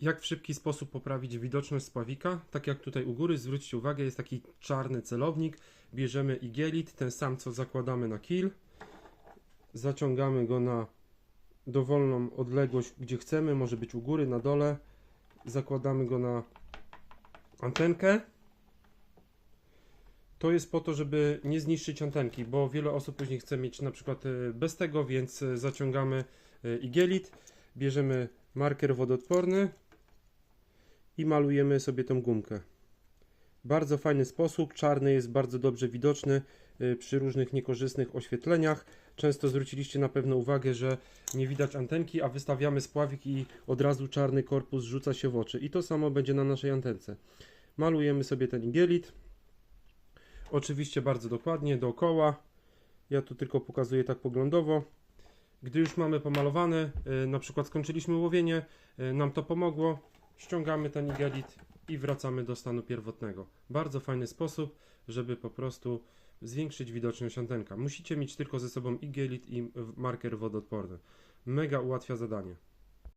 Jak w szybki sposób poprawić widoczność spławika? Tak jak tutaj u góry, zwróćcie uwagę, jest taki czarny celownik. Bierzemy igielit, ten sam co zakładamy na kill. Zaciągamy go na dowolną odległość, gdzie chcemy, może być u góry, na dole. Zakładamy go na antenkę. To jest po to, żeby nie zniszczyć antenki, bo wiele osób później chce mieć na przykład e, bez tego, więc e, zaciągamy e, igielit, bierzemy marker wodoodporny i malujemy sobie tą gumkę. Bardzo fajny sposób, czarny jest bardzo dobrze widoczny y, przy różnych niekorzystnych oświetleniach. Często zwróciliście na pewno uwagę, że nie widać antenki, a wystawiamy spławik i od razu czarny korpus rzuca się w oczy. I to samo będzie na naszej antence. Malujemy sobie ten igielit. Oczywiście bardzo dokładnie, dookoła. Ja tu tylko pokazuję tak poglądowo. Gdy już mamy pomalowane, y, na przykład skończyliśmy łowienie, y, nam to pomogło, ściągamy ten igelit i wracamy do stanu pierwotnego. Bardzo fajny sposób, żeby po prostu zwiększyć widoczność antenka. Musicie mieć tylko ze sobą igelit i marker wodoodporny. Mega ułatwia zadanie.